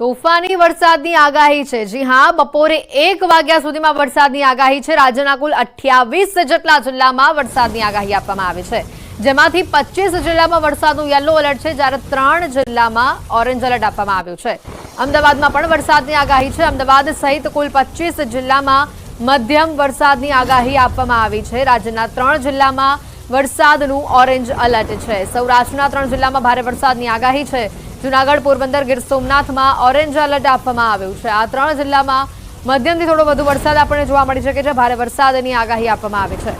તોફાની વરસાદની આગાહી છે. જી હા, બપોરે એક વાગ્યા સુધીમાં વરસાદની આગાહી છે. રાજ્યના કુલ અઠ્યાવીસ જેટલા જિલ્લામાં વરસાદની આગાહી આપવામાં આવી છે. જેમાંથી પચીસ જિલ્લામાં વરસાદનું યલો એલર્ટ છે. જ્યારે ત્રણ જિલ્લામાં ઓરેન્જ એલર્ટ આપવામાં આવ્યું છે. અમદાવાદમાં પણ વરસાદની આગાહી છે. અમદાવાદ સહિત કુલ પચીસ જિલ્લામાં મધ્યમ વરસાદની આગાહી આપવામાં આવી છે. રાજ્યના ત્રણ જિલ્લામાં વરસાદનું ઓરેન્જ એલર્ટ છે. સૌરાષ્ટ્રના ત્રણ જિલ્લામાં ભારે વરસાદની આગાહી છે. જુનાગઢ પોરબંદર ગીર સોમનાથમાં ઓરેન્જ એલર્ટ આપવામાં આવ્યું છે. આ ત્રણ જિલ્લામાં મધ્યમથી થોડો વધુ વરસાદ આપણને જોવા મળી શકે છે. ભારે વરસાદની આગાહી આપવામાં આવી છે.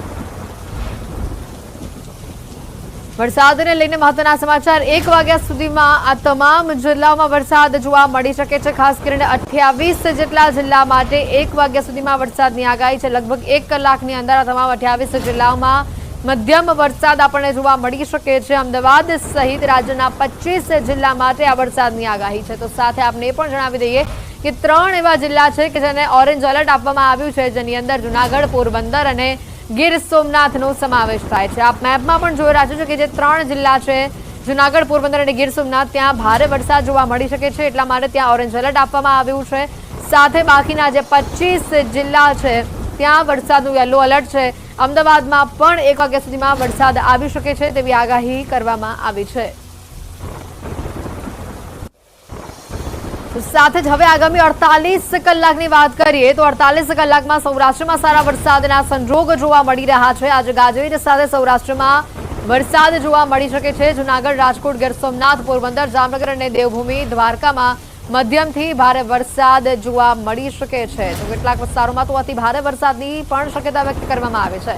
વરસાદને લઈને મહત્વના સમાચાર. એક વાગ્યા સુધીમાં આ તમામ જિલ્લાઓમાં વરસાદ જોવા મળી શકે છે. ખાસ કરીને અઠ્યાવીસ જેટલા જિલ્લા માટે એક વાગ્યા સુધીમાં વરસાદની આગાહી છે. લગભગ એક કલાકની અંદર આ તમામ અઠ્યાવીસ જિલ્લાઓમાં મધ્યમ વરસાદ આપણને જોવા મળી શકે છે. અમદાવાદ સહિત રાજ્યના પચીસ જિલ્લા માટે આ વરસાદની આગાહી છે. તો સાથે આપને એ પણ જણાવી દઈએ કે ત્રણ એવા જિલ્લા છે કે જેને ઓરેન્જ એલર્ટ આપવામાં આવ્યું છે. જેની અંદર જુનાગઢ, પોરબંદર અને ગીર સોમનાથનો સમાવેશ થાય છે. આપ મેપમાં પણ જોઈ રહ્યા છો કે જે ત્રણ જિલ્લા છે, જુનાગઢ, પોરબંદર અને ગીર સોમનાથ, ત્યાં ભારે વરસાદ જોવા મળી શકે છે. એટલા માટે ત્યાં ઓરેન્જ એલર્ટ આપવામાં આવ્યું છે. સાથે બાકીના જે પચીસ જિલ્લા છે, ત્યાં વરસાદનું યલો એલર્ટ છે. અમદાવાદમાં પણ એક વાગ્યા સુધીમાં વરસાદ આવી શકે છે તેવી આગાહી કરવામાં આવી છે. સાથે જ હવે આગામી અડતાલીસ કલાકની વાત કરીએ તો અડતાલીસ કલાકમાં સૌરાષ્ટ્રમાં સારા વરસાદના સંજોગ જોવા મળી રહ્યા છે. આજે ગાજવીજ સાથે સૌરાષ્ટ્રમાં વરસાદ જોવા મળી શકે છે. જુનાગઢ, રાજકોટ, ગીર સોમનાથ, પોરબંદર, જામનગર અને દેવભૂમિ દ્વારકામાં મધ્યમથી ભારે વરસાદ જોવા મળી શકે છે. તો કેટલાક વિસ્તારોમાં તો અતિ ભારે વરસાદની પણ શક્યતા વ્યક્ત કરવામાં આવે છે.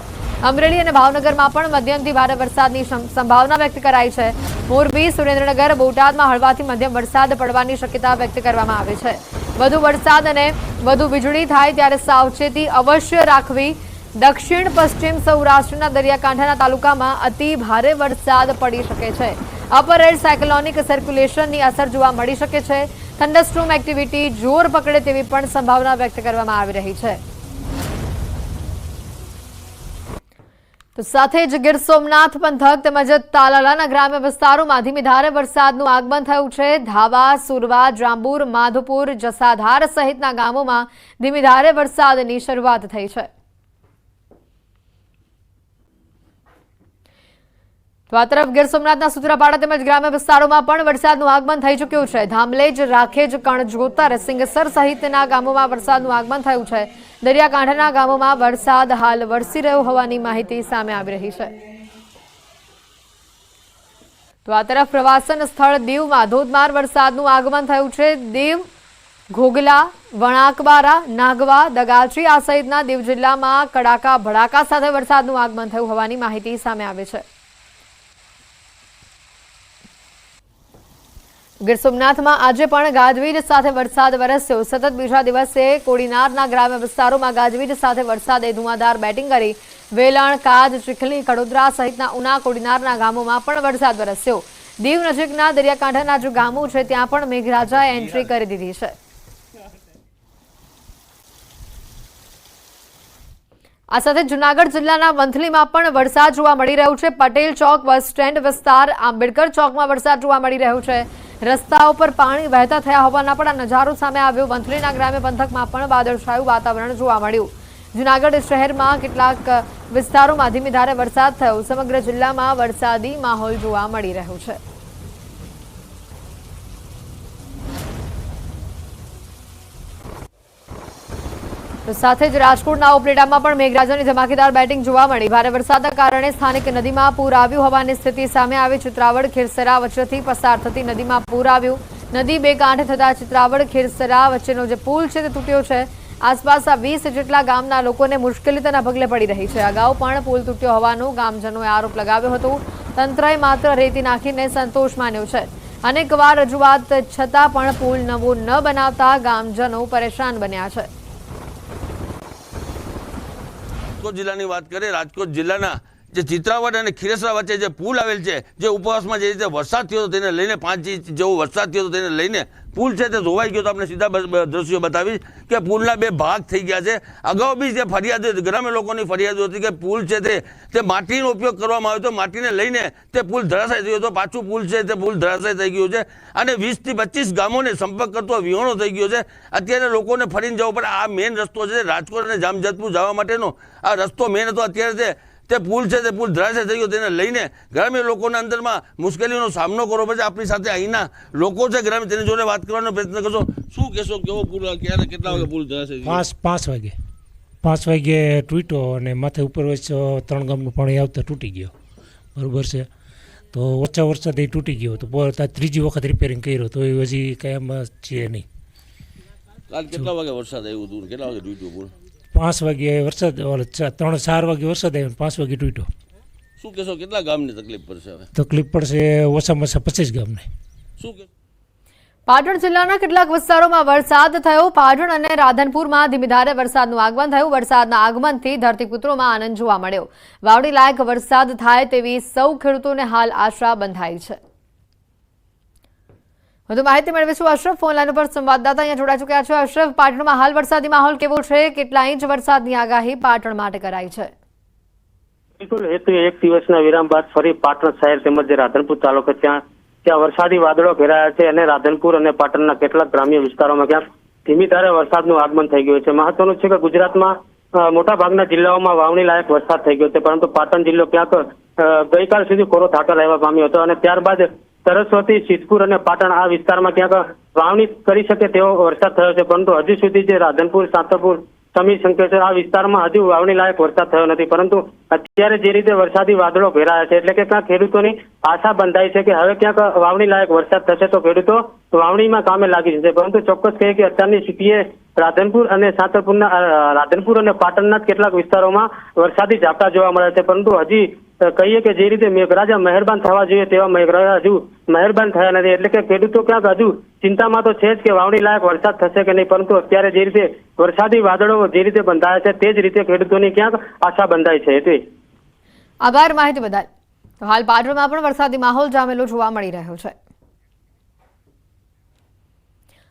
અમરેલી અને ભાવનગરમાં પણ મધ્યમથી ભારે વરસાદની સંભાવના વ્યક્ત કરાઈ છે. મોરબી, સુરેન્દ્રનગર, બોટાદમાં હળવાથી મધ્યમ વરસાદ પડવાની શક્યતા વ્યક્ત કરવામાં આવે છે. વધુ વરસાદ અને વધુ વીજળી થાય ત્યારે સાવચેતી અવશ્ય રાખવી. દક્ષિણ, પશ્ચિમ સૌરાષ્ટ્રના દરિયાકાંઠાના તાલુકામાં અતિ ભારે વરસાદ પડી શકે છે. અપર એર સાયક્લોનિક સર્ક્યુલેશનની અસર જોવા મળી શકે છે. થંડરસ્ટ્રોમ એક્ટિવિટી જોર પકડે તેવી પણ સંભાવના વ્યક્ત કરવામાં આવી રહી છે. સાથે જ ગીર સોમનાથ પંથક તેમજ તાલાલાના ગ્રામ્ય વિસ્તારોમાં ધીમી ધારે વરસાદનું આગમન થયું છે. ધાવા, સુરવા, જાંબુર, માધુપુર, જસાધાર સહિતના ગામોમાં ધીમી ધારે વરસાદની શરૂઆત થઈ છે. તો આ તરફ ગીર સોમનાથના સુત્રાપાડા તેમજ ગ્રામ્ય વિસ્તારોમાં પણ વરસાદનું આગમન થઈ ચૂક્યું છે. ધામલેજ, રાખેજ કણજોતર સિંગસર સહિતના ગામોમાં વરસાદનું આગમન થયું છે. દરિયાકાંઠાના ગામોમાં વરસાદ હાલ વરસી રહ્યો હોવાની માહિતી સામે આવી રહી છે. તો આ તરફ પ્રવાસન સ્થળ દીવમાં ધોધમાર વરસાદનું આગમન થયું છે. દીવ, ઘોઘલા, વણાકબારા, નાગવા દગાચી આ સહિતના દીવ જિલ્લામાં કડાકા, ભડાકા સાથે વરસાદનું આગમન થયું હોવાની માહિતી સામે આવે છે. ગીર સોમનાથમાં આજે પણ ગાજવીજ સાથે વરસાદ વરસ્યો. સતત બીજા દિવસે કોડીનારના ગ્રામ્ય વિસ્તારોમાં ગાજવીજ સાથે વરસાદે ધુમાધાર બેટિંગ કરી. વેલણ, કાજ, ચીખલી, કડોદરા સહિતના ઉના કોડીનારના ગામોમાં પણ વરસાદ વરસ્યો. દીવ નજીકના દરિયાકાંઠાના જે ગામો છે, ત્યાં પણ મેઘરાજાએ એન્ટ્રી કરી દીધી છે. આ સાથે જુનાગઢ જિલ્લાના વંથલીમાં પણ વરસાદ જોવા મળી રહ્યો છે. પટેલ ચોક, બસ સ્ટેન્ડ વિસ્તાર, આંબેડકર ચોકમાં વરસાદ જોવા મળી રહ્યો છે. રસ્તાઓ પર પાણી વહેતા થયા હોવાના પણ નજારો સામે આવ્યો. વંથલીના ગ્રામ્ય પંથકમાં પણ વાદળછાયું વાતાવરણ જોવા મળ્યું. જુનાગઢ શહેરમાં કેટલાક વિસ્તારોમાં ધીમી ધારે વરસાદ થયો. સમગ્ર જિલ્લામાં વરસાદી માહોલ જોવા મળી રહ્યો છે. સાથે જ રાજકોટના ઉપલેટામાં પણ મેઘરાજાની ધમાકેદાર બેટિંગ જોવા મળી. ભારે વરસાદના કારણે સ્થાનિક નદીમાં પૂર આવ્યું હોવાની સ્થિતિ સામે આવી. ચિત્રાવડ ખીરસરા વચ્ચેથી પસાર થતી નદીમાં પૂર આવ્યું. નદી બે કાંઠે થતા ચિત્રાવડ ખીરસરા વચ્ચેનો જે પુલ છે તે તૂટ્યો છે. આસપાસ આ વીસ જેટલા ગામના લોકોને મુશ્કેલી તેના પગલે પડી રહી છે. અગાઉ પણ પુલ તૂટ્યો હોવાનો ગામજનોએ આરોપ લગાવ્યો હતો. તંત્રએ માત્ર રેતી નાખીને સંતોષ માન્યો છે. અનેકવાર રજૂઆત છતાં પણ પુલ નવો ન બનાવતા ગામજનો પરેશાન બન્યા છે. રાજકોટ જિલ્લાની વાત કરીએ રાજકોટ જિલ્લાના જે ચિત્રાવટ અને ખીરસરા વચ્ચે જે પુલ આવેલ છે, જે ઉપવાસમાં જે રીતે વરસાદ થયો હતો તેને લઈને, પાંચ ઇંચ જેવો વરસાદ થયો હતો તેને લઈને પુલ છે તે ધોવાઈ ગયો તો આપણે સીધા દ્રશ્યો બતાવીશ કે પુલના બે ભાગ થઈ ગયા છે. અગાઉ બી જે ફરિયાદ ગ્રામ્ય લોકોની ફરિયાદો હતી કે પુલ છે તે માટીનો ઉપયોગ કરવામાં આવ્યો હતો. માટીને લઈને તે પુલ ધરાશાય થયો હતો. પાછું પુલ છે તે પુલ ધરાશાય થઈ ગયો છે અને વીસથી પચીસ ગામોને સંપર્ક કરતો વિહોણો થઈ ગયો છે. અત્યારે લોકોને ફરીને જવું પડે. આ મેઇન રસ્તો છે રાજકોટ અને જામજતપુર જવા માટેનો આ રસ્તો મેઇન હતો. અત્યારે તે તે પુલ છે તે પુલ ધરાશે થઈ ગયો. તેને લઈને ગ્રામ્ય લોકોના અંદરમાં મુશ્કેલીનો સામનો કરવો પછી આપણી સાથે અહીંના લોકો છે ગ્રામ્ય તેની જોડે વાત કરવાનો પ્રયત્ન કરશો. શું કહેશો કેવો પુલ ક્યારે કેટલા વાગે પુલ ધરાશે પાંચ પાંચ વાગે. પાંચ વાગે તૂટ્યો અને માથે ઉપર વચ્ચે ત્રણ ગામનું પાણી આવતા તૂટી ગયો. બરાબર છે? તો ઓછા વરસાદ એ તૂટી ગયો તો ત્રીજી વખત રિપેરિંગ કર્યો તો એ હજી કાંઈ એમાં છે નહીં. કાલ કેટલા વાગે વરસાદ આવ્યો હતું? કેટલા વાગે તૂટ્યો પુલ? પાંચ વાગે વરસાદ ત્રણ ચાર વાગે વરસાદ આવ્યો પાંચ વાગે તૂટ્યો. શું કહેશો કેટલા ગામને તકલીફ પડશે હવે? તકલીફ પડશે ઓછામાં ઓછા પચીસ ગામને. શું કે? પાટણ જિલ્લાના કેટલાક વિસ્તારોમાં વરસાદ થયો. પાટણ અને રાધનપુરમાં ધીમી ધારે વરસાદનું આગમન થયું. વરસાદના આગમનથી ધરતીપુત્રોમાં આનંદ જોવા મળ્યો. વાવણી લાયક વરસાદ થાય તેવી સૌ ખેડૂતોને હાલ આશા બંધાઈ છે. વધુ માહિતી મેળવીશું અશરફ. ફોન લાઈન ઉપર સંવાદદાતા અહીંયા જોડાઈ ચૂક્યા છે. અશરફ, પાટણમાં હાલ વરસાદી માહોલ કેવો છે? કેટલા ઇંચ વરસાદની આગાહી પાટણ માટે કરાઈ છે? બિલકુલ હેતુ એક દિવસના વિરામ બાદ ફરી પાટણ શહેર તેમજ રાધનપુર તાલુકો ત્યાં ત્યાં વરસાદી વાદળો ઘેરાયા છે અને રાધનપુર અને પાટણના કેટલાક ગ્રામ્ય વિસ્તારોમાં ક્યાંક ધીમી ધારે વરસાદનું આગમન થઈ ગયું છે. મહત્વનું છે કે ગુજરાતમાં મોટા ભાગના જિલ્લાઓમાં વાવણી લાયક વરસાદ થઈ ગયો છે, પરંતુ પાટણ જિલ્લો ક્યાંક ગઈકાલ સુધી કોરો થાકા રહેવા પામ્યો હતો અને ત્યારબાદ સરસ્વતી, સિદ્ધપુર અને પાટણ આ વિસ્તારમાં ક્યાંક વાવણી કરી શકે તેવો વરસાદ થયો છે. પરંતુ હજી સુધી જે રાધનપુર, સાંતરપુર, સમી શંકેશ્વર આ વિસ્તારમાં હજુ વાવણી લાયક વરસાદ થયો નથી. પરંતુ અત્યારે જે રીતે વરસાદી વાદળો ઘેરાયા છે, એટલે કે ક્યાંક ખેડૂતોની આશા બંધાઈ છે કે હવે ક્યાંક વાવણી લાયક વરસાદ થશે તો ખેડૂતો વાવણીમાં કામે લાગી જશે. પરંતુ ચોક્કસ કહે કે અત્યારની સ્થિતિએ રાધનપુર અને સાંતરપુરના રાધનપુર અને પાટણના કેટલાક વિસ્તારોમાં વરસાદી ઝાપટા જોવા મળે છે. પરંતુ હજી કહીએ કે જે રીતે મેઘરાજા મહેરબાન થવા જોઈએ તેવા મેઘરાજા હજુ મહેરબાન થયા નથી. એટલે કે ખેડૂતો ક્યાંક હજુ ચિંતામાં તો છે જ કે વાવણી લાયક વરસાદ થશે કે નહીં, પરંતુ અત્યારે જે રીતે વરસાદી વાદળો જે રીતે બંધાયા છે તે જ રીતે ખેડૂતોની ક્યાંક આશા બંધાય છે. એટલે આભાર માહિતી બદલ. તો હાલ પાટણમાં પણ વરસાદી માહોલ જામેલો જોવા મળી રહ્યો છે.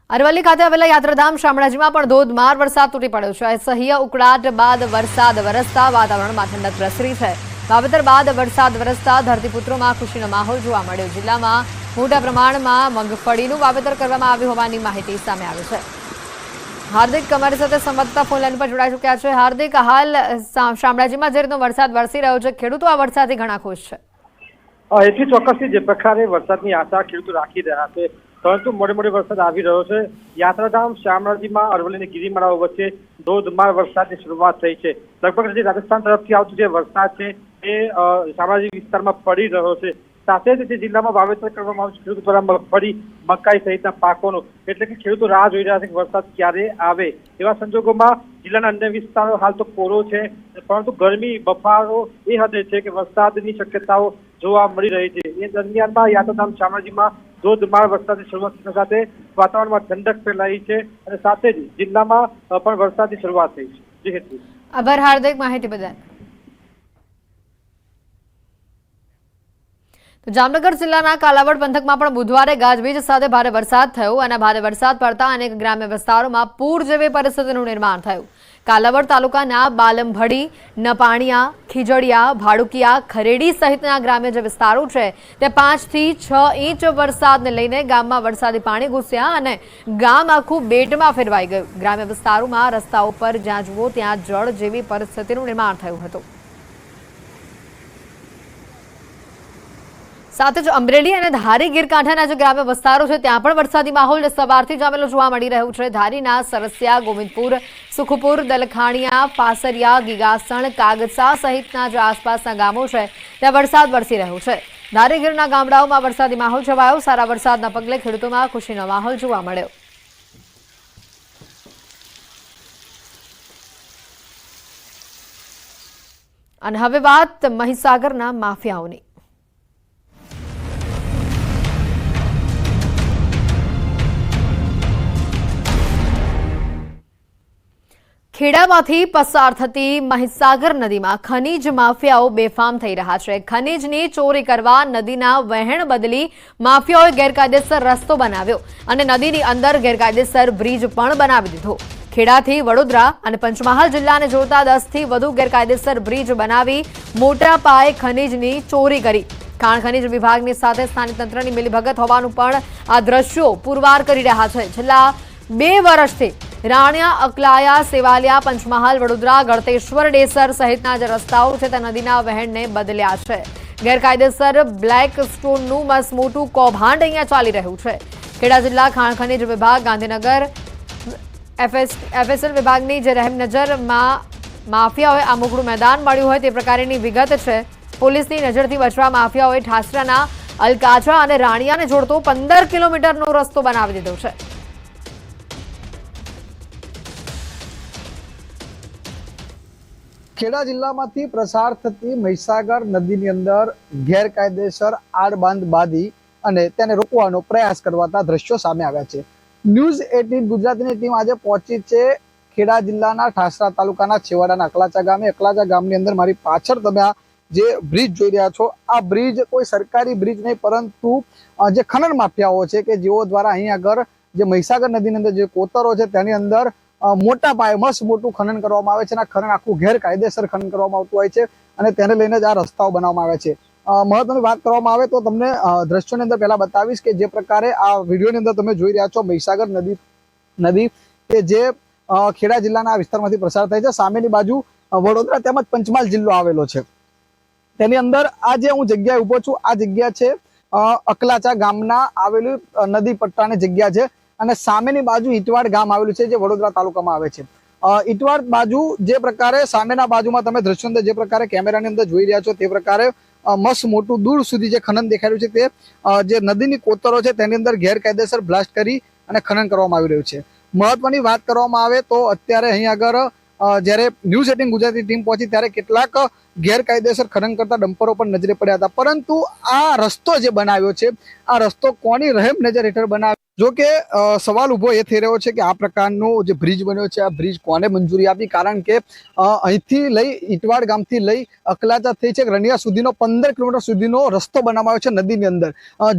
અરવલ્લી ખાતે આવેલા યાત્રાધામ શામળાજીમાં પણ ધોધમાર વરસાદ તૂટી પડ્યો છે. સહ્ય ઉકળાટ બાદ વરસાદ વરસતા વાતાવરણમાં ઠંડક પ્રસરી છે. વાવેતર બાદ વરસાદ વરસતા ધરતીપુત્રોમાં ખુશીનો માહોલ જોવા મળ્યો. જિલ્લામાં મોટા પ્રમાણમાં મગફળીનું વાવેતર કરવામાં આવ્યું હોવાની માહિતી સામે આવી છે. હાર્દિક અમારી સાથે સંવાદદાતા ફોન લાઈન પર જોડાઈ ચૂક્યા છે. હાર્દિક, હાલ શામળાજીમાં જે રીતનો વરસાદ વરસી રહ્યો છે, ખેડૂતો આ વરસાદથી ઘણા ખુશ છે. એટલી ચોક્કસથી જે પ્રકારે વરસાદની આશા ખેડૂતો રાખી રહ્યા છે, પરંતુ મોડે મોડે વરસાદ આવી રહ્યો છે. યાત્રાધામ, શામળાજીમાં અરવલ્લી અને ગિરિમાળાઓ વચ્ચે ધોધમાર વરસાદની શરૂઆત થઈ છે. લગભગ રાજસ્થાન તરફથી આવતો જે વરસાદ છે એ સામાજિક વિસ્તારમાં પડી રહ્યો છે. સાથે જ જે જિલ્લામાં વાવેતર કરવામાં આવ્યું છે ખેડૂતો દ્વારા મગફળી મકાઈ સહિતના પાકોનો, એટલે કે ખેડૂતો રાહ જોઈ રહ્યા છે વરસાદ ક્યારે આવે. એવા સંજોગોમાં જિલ્લાના અન્ય વિસ્તારો હાલ તો કોરો છે, પરંતુ ગરમી, બફારો એ હદે છે કે વરસાદની શક્યતાઓ જોવા મળી રહી છે. એ દરમિયાનમાં યાત્રાધામ શામળાજીમાં ધોધમાર વરસાદની શરૂઆત સાથે વાતાવરણમાં ઠંડક ફેલાઈ છે અને સાથે જ જિલ્લામાં પણ વરસાદની શરૂઆત થઈ છે. જી આભાર, હાર્દિક માહિતી બદલ. જામનગર જિલ્લાના કાલાવડ પંથકમાં પણ બુધવારે ગાજવીજ સાથે ભારે વરસાદ થયો અને ભારે વરસાદ પડતા અનેક ગ્રામ્ય વિસ્તારોમાં પૂર જેવી પરિસ્થિતિનું નિર્માણ થયું. કાલાવડ તાલુકાના બાલમભડી નપાણિયા, ખીજડીયા, ભાડુકિયા, ખરેડી સહિતના ગ્રામ્ય જે વિસ્તારો છે, તે પાંચથી છ ઇંચ વરસાદને લઈને ગામમાં વરસાદી પાણી ઘૂસ્યા અને ગામ આખું બેટમાં ફેરવાઈ ગયું. ગ્રામ્ય વિસ્તારોમાં રસ્તાઓ પર જ્યાં જુઓ ત્યાં જળ જેવી પરિસ્થિતિનું નિર્માણ થયું હતું. સાથે જ અમરેલી અને ધારી ગીરકાંઠાના જે ગ્રામ્ય વિસ્તારો છે, ત્યાં પણ વરસાદી માહોલ સવારથી જામેલો જોવા મળી રહ્યું છે. ધારીના સરસિયા, ગોવિંદપુર, સુખપુર, દલખાણીયા, પાસરિયા, ગીગાસણ, કાગસા સહિતના જે આસપાસના ગામો છે, ત્યાં વરસાદ વરસી રહ્યો છે. ધારી ગીરના ગામડાઓમાં વરસાદી માહોલ છવાયો. સારા વરસાદના પગલે ખેડૂતોમાં ખુશીનો માહોલ જોવા મળ્યો. અને હવે વાત મહીસાગરના માફિયાઓની. ખેડામાંથી પસાર થતી મહીસાગર નદીમાં ખનીજ માફિયાઓ બેફામ થઈ રહ્યા છે. ખનીજની ચોરી કરવા નદીના વહેણ બદલી માફિયાઓએ ગેરકાયદેસર રસ્તો બનાવ્યો અને નદીની અંદર ગેરકાયદેસર બ્રિજ પણ બનાવી દીધો. ખેડાથી વડોદરા અને પંચમહાલ જિલ્લાને જોડતા દસથી વધુ ગેરકાયદેસર બ્રિજ બનાવી મોટા પાયે ખનીજની ચોરી કરી. ખાણ ખનીજ વિભાગની સાથે સ્થાનિક તંત્રની મિલીભગત હોવાનું પણ આ દ્રશ્યો પુરવાર કરી રહ્યા છે. છેલ્લા બે વર્ષથી રાણિયા, અકલાયા, સેવાલિયા, પંચમહાલ, વડોદરા, ગળતેશ્વર, ડેસર સહિતના જે રસ્તાઓ છે તે નદીના વહેણને બદલ્યા છે. ગેરકાયદેસર બ્લેક સ્ટોનનું મસમોટું કૌભાંડ અહીંયા ચાલી રહ્યું છે. ખેડા જિલ્લા ખાણ ખનીજ વિભાગ, ગાંધીનગર, એફએસ, એફએસએલ વિભાગની જે રહેમ નજરમાં માફિયાઓએ આ મોકળું મેદાન મળ્યું હોય તે પ્રકારની વિગત છે. પોલીસની નજરથી બચવા માફિયાઓએ ઠાસરાના અલકાચા અને રાણિયાને જોડતો પંદર કિલોમીટરનો રસ્તો બનાવી દીધો છે. ખેડા જિલ્લામાંથી પ્રસાર થતી મહીસાગર નદીની અંદર ગેરકાયદેસર આડબાંધ બાંધી અને તેને રોકવાનો પ્રયાસ કરવાતા દ્રશ્યો સામે આવ્યા છે. ન્યૂઝ એટીન ગુજરાતીની ટીમ આજે પહોંચી છે ખેડા જિલ્લાના ઠાસરા તાલુકાના છેવાડાના અકલાચા ગામે. અકલાચા ગામની અંદર મારી પાછળ તમે આ જે બ્રિજ જોઈ રહ્યા છો, આ બ્રિજ કોઈ સરકારી બ્રિજ નહીં, પરંતુ જે ખનન માફિયાઓ છે કે જેઓ દ્વારા અહીં આગળ જે મહીસાગર નદીની અંદર જે કોતરો છે તેની અંદર મોટા પાયે મસ્ત મોટું ખનન કરવામાં આવે છે અને ખનન આખું ગેરકાયદેસર ખનન કરવામાં આવતું હોય છે અને તેને લઈને જ આ રસ્તાઓ બનાવવામાં આવે છે. મહત્વની વાત કરવામાં આવે તો તમને દ્રશ્યોની અંદર પહેલા બતાવીશ કે જે પ્રકારે આ વિડીયોની અંદર તમે જોઈ રહ્યા છો મહીસાગર નદી નદી કે જે ખેડા જિલ્લાના વિસ્તારમાંથી પ્રસાર થાય છે. સામેની બાજુ વડોદરા તેમજ પંચમહાલ જિલ્લો આવેલો છે. તેની અંદર આ જે હું જગ્યાએ ઊભો છું, આ જગ્યા છે અકલાચા ગામના આવેલી નદી પટ્ટાની જગ્યા છે. અને સામેની બાજુ ઇટવાડ ગામ આવેલું છે, જે વડોદરા તાલુકામાં આવે છે. ઇટવાડ બાજુ જે પ્રકારે સામેના બાજુમાં તમે દ્રશ્યો અંદર જે પ્રકારે કેમેરાની અંદર જોઈ રહ્યા છો, તે પ્રકારે મસ્ત મોટું દૂર સુધી જે ખનન દેખાયું છે તે જે નદીની કોતરો છે તેની અંદર ગેરકાયદેસર બ્લાસ્ટ કરી અને ખનન કરવામાં આવી રહ્યું છે. મહત્વની વાત કરવામાં આવે તો અત્યારે અહીં આગળ જ્યારે ન્યૂઝ એટીન ગુજરાતી ટીમ પહોંચી, ત્યારે કેટલાક ગેરકાયદેસર ખનન કરતા ડમ્પરો પણ નજરે પડ્યા હતા. પરંતુ આ રસ્તો જે બનાવ્યો છે, આ રસ્તો કોની રહેમ નજર હેઠળ બનાવ્યો? જો કે સવાલ ઊભો એ થઈ રહ્યો છે કે આ પ્રકારનો જે બ્રિજ બન્યો છે, આ બ્રિજ કોને મંજૂરી આપી? કારણ કે અહીંથી લઈ ઇટવાડ ગામથી લઈ અકલાચા થઈ છે, રણિયા સુધીનો પંદર કિલોમીટર સુધીનો રસ્તો બનાવાયો છે નદીની અંદર.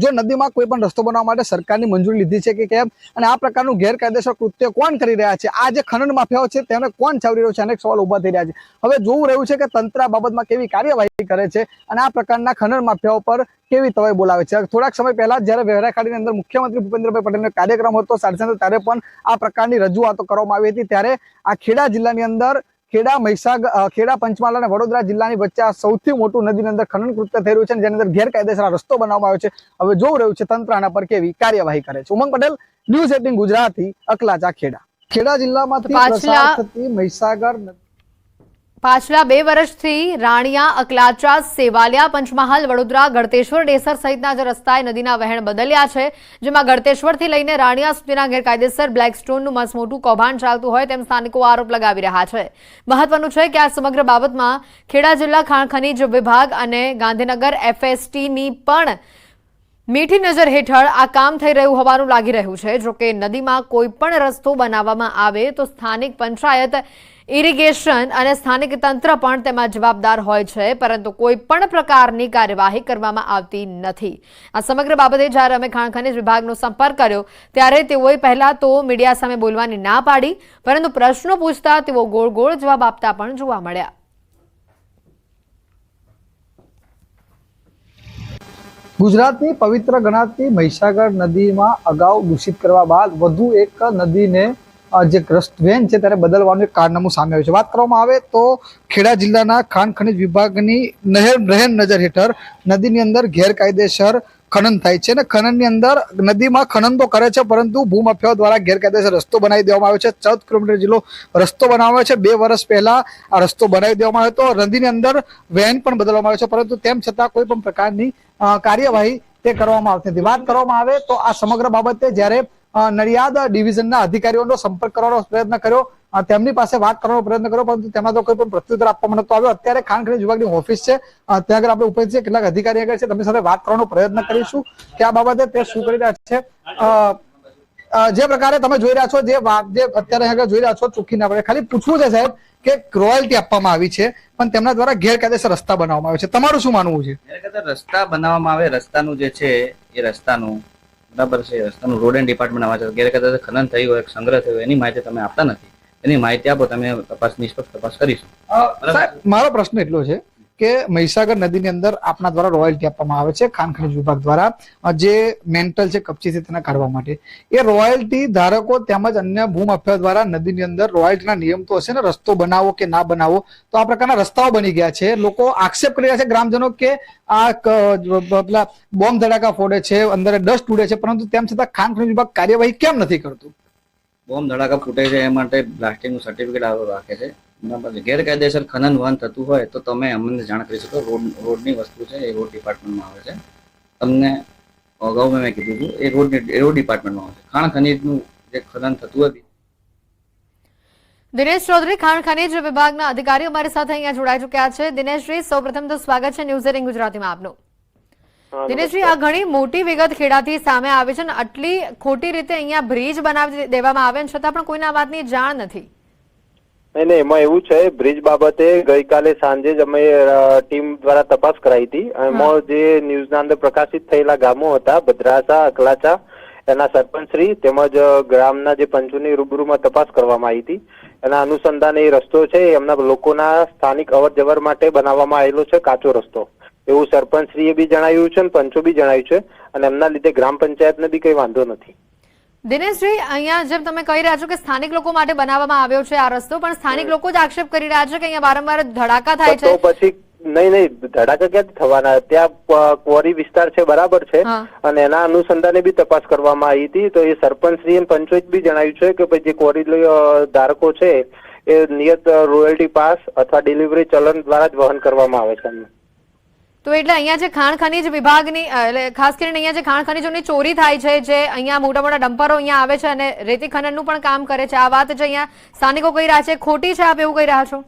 જો નદીમાં કોઈ પણ રસ્તો બનાવવા માટે સરકારની મંજૂરી લીધી છે કે કેમ? અને આ પ્રકારનું ગેરકાયદેસર કૃત્ય કોણ કરી રહ્યા છે? આ જે ખનન માફિયાઓ છે, તેને કોણ છાવરી રહ્યો છે? અનેક સવાલ ઊભા થઈ રહ્યા છે. હવે જોવું રહ્યું છે કે તંત્ર આ બાબતમાં કેવી કાર્યવાહી કરે છે અને આ પ્રકારના ખનન માફિયાઓ પર કેવી તવાઈ બોલાવે છે? થોડાક સમય પહેલા જ્યારે વેરાખાડીની અંદર મુખ્યમંત્રી ભૂપેન્દ્રભાઈ પટેલનો કાર્યક્રમ હતો સાથે ત્યારે પણ આ પ્રકારની રજૂઆતો કરવામાં આવી હતી. ત્યારે આ ખેડા જિલ્લાની અંદર ખેડા મહીસાગર ખેડા પંચમહાલ અને વડોદરા જિલ્લાની વચ્ચે આ સૌથી મોટું નદીની અંદર ખનન કૃત્ય થઈ રહ્યું છે જેની અંદર ગેરકાયદેસર રસ્તો બનાવવામાં આવ્યો છે. હવે જોવું રહ્યું છે તંત્ર આના પર કેવી કાર્યવાહી કરે છે. Umang Patel news eighteen Gujarati Akalacha Kheda. Kheda જિલ્લામાંથી પ્રસાર થતી મહીસાગર પાછલા બે વર્ષથી રાણિયા, અકલાચા, સેવાલિયા, પંચમહાલ, વડોદરા, ગળતેશ્વર, ડેસર સહિતના જે રસ્તાએ નદીના વહેણ બદલ્યા છે, જેમાં ગળતેશ્વરથી લઈને રાણિયા સુધીના ગેરકાયદેસર બ્લેક સ્ટોનનું મસમોટું કૌભાંડ ચાલતું હોય તેમ સ્થાનિકો આરોપ લગાવી રહ્યા છે. મહત્વનું છે કે આ સમગ્ર બાબતમાં ખેડા જિલ્લા ખાણ ખનીજ વિભાગ અને ગાંધીનગર એફએસટીની પણ મીઠી નજર હેઠળ આ કામ થઈ રહ્યું હોવાનું લાગી રહ્યું છે. જોકે નદીમાં કોઈ પણ રસ્તો બનાવવામાં આવે તો સ્થાનિક પંચાયત, ઇરિગેશન અને સ્થાનિક તંત્ર પણ તેમાં જવાબદાર હોય છે, પરંતુ કોઈ પણ પ્રકારની કાર્યવાહી કરવામાં આવતી નથી. આ સમગ્ર બાબતે જ્યારે અમે ખાણ ખનીજ વિભાગનો સંપર્ક કર્યો, ત્યારે તેઓએ પહેલા તો મીડિયા સામે બોલવાની ના પાડી, પરંતુ પ્રશ્નો પૂછતા તેઓ ગોળ ગોળ જવાબ આપતા પણ જોવા મળ્યા. ગુજરાતની પવિત્ર ગણાતી મહીસાગર નદીમાં અગાઉ દૂષિત કરવા બાદ વધુ એક નદીને જે ગ્રસ્ત વેન છે ત્યારે બદલવાનું એક કારનામું સામે આવ્યું છે. વાત કરવામાં આવે તો ખેડા જિલ્લાના ખાણ ખનિજ વિભાગની નહેર રહેન નજર હેઠળ નદીની અંદર ગેરકાયદેસર ખનન થાય છે અને ખનનની અંદર નદીમાં ખનન તો કરે છે, પરંતુ ભૂમાફિયાઓ દ્વારા ગેરકાયદેસર રસ્તો બનાવી દેવામાં આવ્યો છે. ચૌદ કિલોમીટર જેટલો રસ્તો બનાવ્યો છે. બે વર્ષ પહેલા આ રસ્તો બનાવી દેવામાં આવ્યો હતો. નદીની અંદર વેન પણ બદલવામાં આવ્યો છે, પરંતુ તેમ છતાં કોઈ પણ પ્રકારની કાર્યવાહી તે કરવામાં આવતી નથી. વાત કરવામાં આવે તો આ સમગ્ર બાબતે જ્યારે નડિયાદ ડિવિઝનના અધિકારીઓનો સંપર્ક કરવાનો પ્રયત્ન કર્યો. તેમની પાસે વાત કરવાનો પ્રયત્ન કર્યો, પરંતુ તેમાં તો કોઈ પણ પ્રત્યુત્તર આપવામાં નતો આવ્યો. અત્યારે ખનીજ વિભાગની ઓફિસ છે. ત્યાં આગળ આપણે ઉપસ્થિત છે કેટલાક અધિકારી આગળ છે. તેમની સાથે વાત કરવાનો પ્રયત્ન કરીશું કે આ બાબતે તે શું કરી રહ્યા છે. જે પ્રકારે તમે જોઈ રહ્યા છો, જે વાત જે અત્યારે આગળ જોઈ રહ્યા છો ચૂકી ના પડે ખાલી પૂછવું છે સાહેબ કે રોયલ્ટી આપવામાં આવી છે, પણ તેમના દ્વારા ગેરકાયદેસર રસ્તા બનાવવામાં આવે છે. તમારું શું માનવું છે? ગેરકાયદેસર રસ્તા બનાવવામાં આવે, રસ્તાનું જે છે એ રસ્તાનું બરાબર છે, રસ્તાનું રોડ એન્ડ ડિપાર્ટમેન્ટ આવા છે. ગેરકાયદેસર ખનન થયું હોય સંગ્રહ થયો એની માહિતી તમે આપતા નથી. એની માહિતી આપો, તમે તપાસ, નિષ્પક્ષ તપાસ કરીશું. મારો પ્રશ્ન એટલો છે કે મહીસાગર નદીની અંદર આપના દ્વારા રોયલ્ટી આપવામાં આવે છે, ખાણ ખનિજ વિભાગ દ્વારા. જે મેન્ટલ છે, કપચી છે, તેના કાઢવા માટે. એ રોયલ્ટી ધારકો તેમજ અન્ય ભૂમાફિયા દ્વારા નદીની અંદર રોયલ્ટીના નિયમ તો હશે ને, રસ્તો બનાવો કે ના બનાવો, તો આ પ્રકારના રસ્તાઓ બની ગયા છે. લોકો આક્ષેપ કરી રહ્યા છે ગ્રામજનો કે આ પેલા બોમ્બ ધડાકા ફોડે છે, અંદર ડસ્ટ ઉડે છે, પરંતુ તેમ છતાં ખાણ ખનિજ વિભાગ કાર્યવાહી કેમ નથી કરતું? બોમ્બ ધડાકા ફૂટે છે, એ માટે બ્લાસ્ટિંગનું સર્ટિફિકેટ રાખે છે. ગેરકાયદેસર ખનન વહન થતું હોય તો તમે અમને જાણ કરી શકો. રોડ રોડની વસ્તુ છે એ રોડ ડિપાર્ટમેન્ટમાં આવે છે. તમને અગાઉ મેં કીધું હતું એ રોડ રોડ ડિપાર્ટમેન્ટમાં આવે છે. ખાણ ખનીજનું જે ખનન થતું હતું. દિનેશ ચૌધરી ખાણ ખનીજ વિભાગના અધિકારીઓ અમારી સાથે અહીંયા જોડાઈ ચુક્યા છે. દિનેશજી સૌપ્રથમ તો સ્વાગત છે ન્યૂઝ એટીન ગુજરાતીમાં આપનું. દિનેશજી આ ઘણી મોટી વિગત ખેડાથી સામે આવી છે અને આટલી ખોટી રીતે અહીંયા બ્રિજ બનાવી દેવામાં આવે છતાં પણ કોઈને આ વાતની જાણ નથી. નહીં નહીં એમાં એવું છે બ્રિજ બાબતે ગઈકાલે સાંજે જ અમે ટીમ દ્વારા તપાસ કરાઈ હતી. એમાં જે ન્યૂઝના અંદર પ્રકાશિત થયેલા ગામો હતા ભદ્રાસા અકલાચા એના સરપંચશ્રી તેમજ ગ્રામના જે પંચોની રૂબરૂમાં તપાસ કરવામાં આવી હતી. એના અનુસંધાને એ રસ્તો છે એમના લોકોના સ્થાનિક અવર જવર માટે બનાવવામાં આવેલો છે કાચો રસ્તો. એવું સરપંચશ્રીએ બી જણાવ્યું છે અને પંચો બી જણાવ્યું છે. અને એમના લીધે ગ્રામ પંચાયતને બી કંઈ વાંધો નથી. દિનેશજી અહીંયા જેમ તમે કહી રહ્યા છો કે સ્થાનિક લોકો માટે બનાવવામાં આવ્યો છે આ રસ્તો પણ સ્થાનિક લોકો જ આક્ષેપ કરી રહ્યા છે કે અહીંયા વારંવાર ધડાકા થાય તો છે. પછી નહીં નહીં ધડાકા ક્યાંથી થવાના? ત્યાં ક્વોરી વિસ્તાર છે બરાબર છે. અને એના અનુસંધાને બી તપાસ કરવામાં આવી હતી. તો એ સરપંચશ્રી અને પંચોએ બી જણાવ્યું છે કે ભાઈ જે ક્વોરી ધારકો છે એ નિયત રોયલ્ટી પાસ અથવા ડિલિવરી ચલણ દ્વારા જ વહન કરવામાં આવે છે. તો એટલે અહીંયા જે ખાણ ખનીજ વિભાગની એટલે ખાસ કરીને અહીંયા જે ખાણ ખનીજોની ચોરી થાય છે, જે અહીંયા મોટા મોટા ડમ્પરો અહીંયા આવે છે અને રેતી ખનનનું પણ કામ કરે છે. આ વાત જે અહીંયા સ્થાનિકો કહી રહ્યા છે, ખોટી છે આપ એવું કહી રહ્યા છો?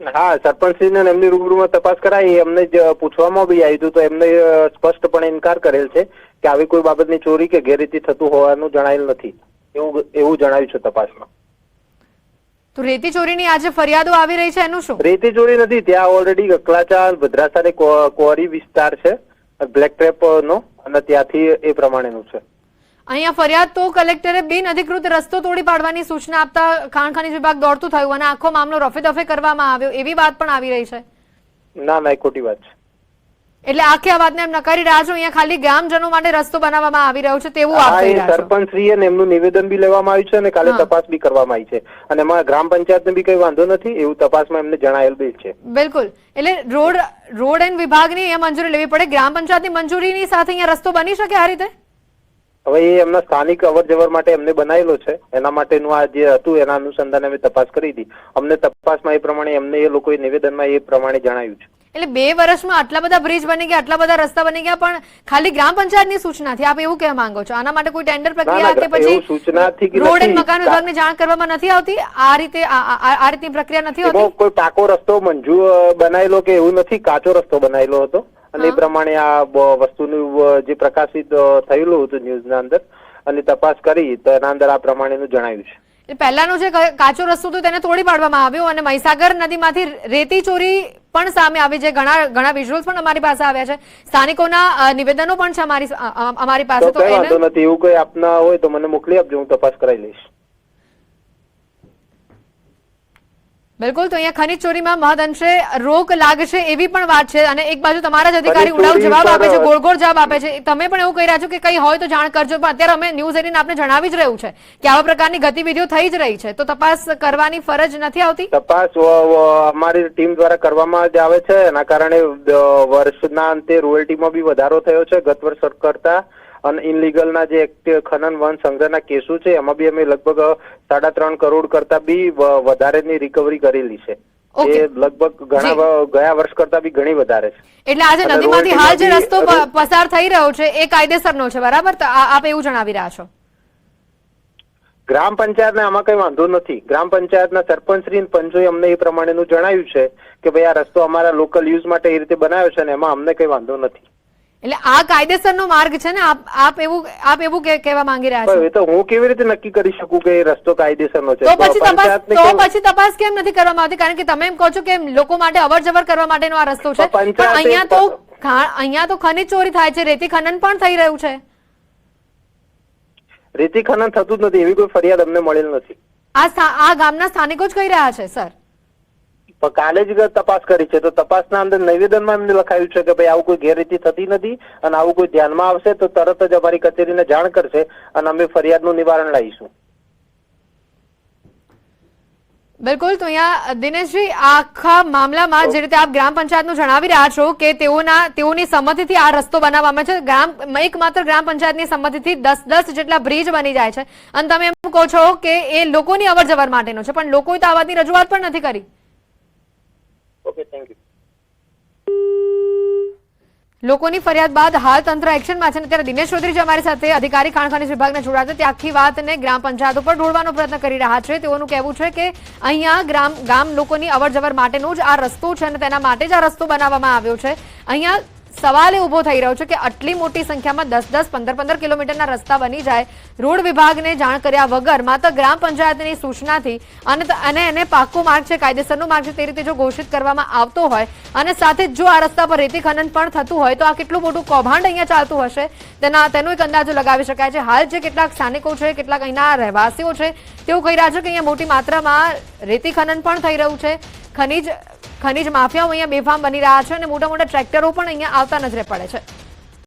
હા, સરપંચશ્રીને એમની રૂબરૂમાં તપાસ કરાઈ, એમને જ પૂછવામાં બી આવ્યું હતું, તો એમને સ્પષ્ટપણે ઇનકાર કરેલ છે કે આવી કોઈ બાબતની ચોરી કે ગેરરીતિ થતું હોવાનું જણાયેલ નથી. એવું એવું જણાવ્યું છે તપાસમાં. તો રેતી ચોરીની આજે ફરિયાદો આવી રહી છે એનું શું? રેતી ચોરી નથી ત્યાં ઓલરેડી કકલાચાર ભદ્રાસા ને ક્વોરી વિસ્તાર છે બ્લેક ટ્રેપ નો અને ત્યાંથી એ પ્રમાણેનું છે. અહીંયા ફરિયાદ તો કલેક્ટરે બિન અધિકૃત રસ્તો તોડી પાડવાની સૂચના આપતા ખાણ ખનીજ વિભાગ દોડતું થયું અને આખો મામલો રફે દફે કરવામાં આવ્યો એવી વાત પણ આવી રહી છે. ના ના ખોટી વાત છે. એટલે આખી આ વાતને એમ નકારી રહ્યા છો અહીંયા ખાલી ગ્રામજનો માટે રસ્તો બનાવવામાં આવી રહ્યો છે તેવું આપ કહી રહ્યા છો. સરપંચશ્રીએ ને એમનું નિવેદન બી લેવામાં આવ્યું છે અને કાલે તપાસ બી કરવામાં આવી છે. અને એમાં ગ્રામ પંચાયતને બી કઈ વાંધો નથી એવું તપાસમાં એમને જણાયેલ બી છે. બિલકુલ. એટલે રોડ રોડ એન્ડ વિભાગની એ મંજૂરી લેવી પડે. ગ્રામ પંચાયતની મંજૂરીની સાથે અહીંયા રસ્તો બની શકે આ રીતે? હવે એ એમના સ્થાનિક અવર જવર માટે એમને બનાવેલો છે. એના માટેનું આ જે હતું એના અનુસંધાને અમે તપાસ કરી હતી. અમને તપાસમાં એ પ્રમાણે એમને એ લોકોએ નિવેદનમાં એ પ્રમાણે જણાવ્યું છે. એટલે બે વર્ષમાં આટલા બધા બ્રિજ બની ગયા આટલા બધા રસ્તા બની ગયા પણ ખાલી ગ્રામ પંચાયતની સૂચનાથી આપ એવું કહેવા માંગો છો? આના માટે કોઈ ટેન્ડર પ્રક્રિયા કે પછી રોડ એન્ડ મકાન વિભાગને જાણ કરવામાં નથી આવતી? આ રીતે આ- રીતની પ્રક્રિયા નથી હોતી? કોઈ પાકો રસ્તો મંજૂર બનાવેલો કે એવું નથી? કાચો રસ્તો બનાવેલો હતો? અને એ પ્રમાણે આ વસ્તુનું જે પ્રકાશિત થયેલું હતું ન્યૂઝના અંદર અને તપાસ કરી તેના અંદર આ પ્રમાણેનું જણાવ્યું છે. પહેલાનો જે કાચો રસ્તો હતો તેને તોડી પાડવામાં આવ્યો અને મહીસાગર નદીમાંથી રેતી ચોરી પણ સામે આવી છે. ઘણા ઘણા વિઝ્યુઅલ્સ પણ અમારી પાસે આવ્યા છે. સ્થાનિકોના નિવેદનો પણ છે અમારી અમારી પાસે. તો નથી. એવું કઈ આપના હોય તો મને મોકલી આપજો. હું તપાસ કરાવી લઈશ. બિલકુલ તો અહીંયા ખનીજ ચોરીમાં મહદઅંશે રોક લાગશે એવી પણ વાત છે અને એક બાજુ તમારા જ અધિકારી ઉડાવ જવાબ આપે છે ગોળ ગોળ જવાબ આપે છે. તમે પણ એવું કહી રહ્યા છો કે કઈ હોય તો જાણ કરજો પણ અત્યારે અમે ન્યૂઝ એટીન આપને જણાવી જ રહ્યું છે કે આવા પ્રકારની ગતિવિધિઓ થઈ જ રહી છે. તો તપાસ કરવાની ફરજ નથી આવતી? તપાસ અમારી ટીમ દ્વારા કરવામાં જ આવે છે. એના કારણે વર્ષના અંતે રોયલ્ટીમાં બી વધારો થયો છે ગત વર્ષ કરતા. ઇનલીગલના જે ખનન વન સંગ્રહના કેસો છે એમાં બી અમે લગભગ સાડા ત્રણ કરોડ કરતા બી વધારેની રિકવરી કરેલી છે. એ લગભગ ઘણા ગયા વર્ષ કરતા બી ઘણી વધારે છે. એટલે આજે નદીમાંથી હાલ જે રસ્તો પસાર થઈ રહ્યો છે એ કાયદેસરનો છે બરાબર? આપ એવું જણાવી રહ્યા છો. ગ્રામ પંચાયતને આમાં કઈ વાંધો નથી. ગ્રામ પંચાયતના સરપંચશ્રી પંચોએ અમને એ પ્રમાણેનું જણાવ્યું છે કે ભાઈ આ રસ્તો અમારા લોકલ યુઝ માટે એ રીતે બનાવ્યો છે અને એમાં અમને કઈ વાંધો નથી. એટલે આ કાયદેસરનો માર્ગ છે ને? આપ આપ એવું આપ એવું કહેવા માંગી રહ્યા છો? એ તો હું કેવી રીતે નક્કી કરી શકું કે એ રસ્તો કાયદેસરનો છે? તો પછી તપાસ તો પછી તપાસ કેમ નથી કરવામાં આવતી? કારણ કે તમે એમ કહો છો કે લોકો માટે અવરજવર કરવા માટેનો આ રસ્તો છે. પણ અહીંયા તો અહીંયા તો ખનિજ ચોરી થાય છે. રેતી ખનન પણ થઈ રહ્યું છે. રેતી ખનન થતું જ નથી. એવી કોઈ ફરિયાદ અમને મળેલ નથી. આ આ ગામના સ્થાનિકો જ કહી રહ્યા છે સર. કાલે જ તપાસ કરી છે. તો તપાસના અંદર નિવેદનમાં એમને લખાયું છે કે ભાઈ આવું કોઈ ગેરરીતિ થતી નથી અને આવું કોઈ ધ્યાનમાં આવશે તો તરત જ અમારી કચેરીને જાણ કરશે અને અમે ફરિયાદનું નિવારણ લાવીશું. બિલકુલ, તો અહીંયા દિનેશજી, આખા મામલામાં જે રીતે આપ ગ્રામ પંચાયતનું જણાવી રહ્યા છો કે તેઓના તેઓની સંમતિથી આ રસ્તો બનાવવામાં છે. ગ્રામ એકમાત્ર ગ્રામ પંચાયતની સંમતિથી દસ દસ જેટલા બ્રિજ બની જાય છે. અને તમે એમ કહો છો કે એ લોકોની અવર જવર માટેનો છે, પણ લોકોએ તો આ વાતની રજૂઆત પણ નથી કરી. ઓકે થેન્ક યુ લોકોની ફરિયાદ બાદ હાલ તંત્ર એક્શનમાં છે ત્યારે દિનેશ ચૌધરી જે અમારી સાથે અધિકારી ખાણ ખનિજ વિભાગને જોડાયા તે આખી વાતને ગ્રામ પંચાયત ઉપર ઢોળવાનો પ્રયત્ન કરી રહ્યા છે. તેઓનું કહેવું છે કે અહીંયા ગ્રામ ગામ લોકોની અવરજવર માટેનો જ આ રસ્તો છે અને તેના માટે જ આ રસ્તો બનાવવામાં આવ્યો છે. અહીંયા સવાલ એ ઊભો થઈ રહ્યો છે કે આટલી મોટી સંખ્યામાં દસ દસ, પંદર પંદર કિલોમીટરના રસ્તા બની જાય. રોડ વિભાગને જાણ કર્યા વગર માત્ર ગ્રામ પંચાયતની સૂચનાથી અને અને એને પાક્કો માર્ગ છે, કાયદેસરનો માર્ગ છે તે રીતે જો ઘોષિત કરવામાં આવતો હોય અને સાથે જો આ રસ્તા પર રેતી ખનન પણ થતું હોય તો આ કેટલું મોટું કૌભાંડ અહીંયા ચાલતું હશે તેના, તેનો એક અંદાજો લગાવી શકાય છે. હાલ જે કેટલાક સ્થાનિકો છે, કેટલાક અહીંના રહેવાસીઓ છે તેઓ કહી રહ્યા છે કે અહીંયા મોટી માત્રામાં રેતી ખનન પણ થઈ રહ્યું છે. ખનીજ ખનીજ માફિયાઓ અહીંયા બેફામ બની રહ્યા છે અને મોટા મોટા ટ્રેક્ટરો પણ અહીંયા આવતા નજરે પડે છે.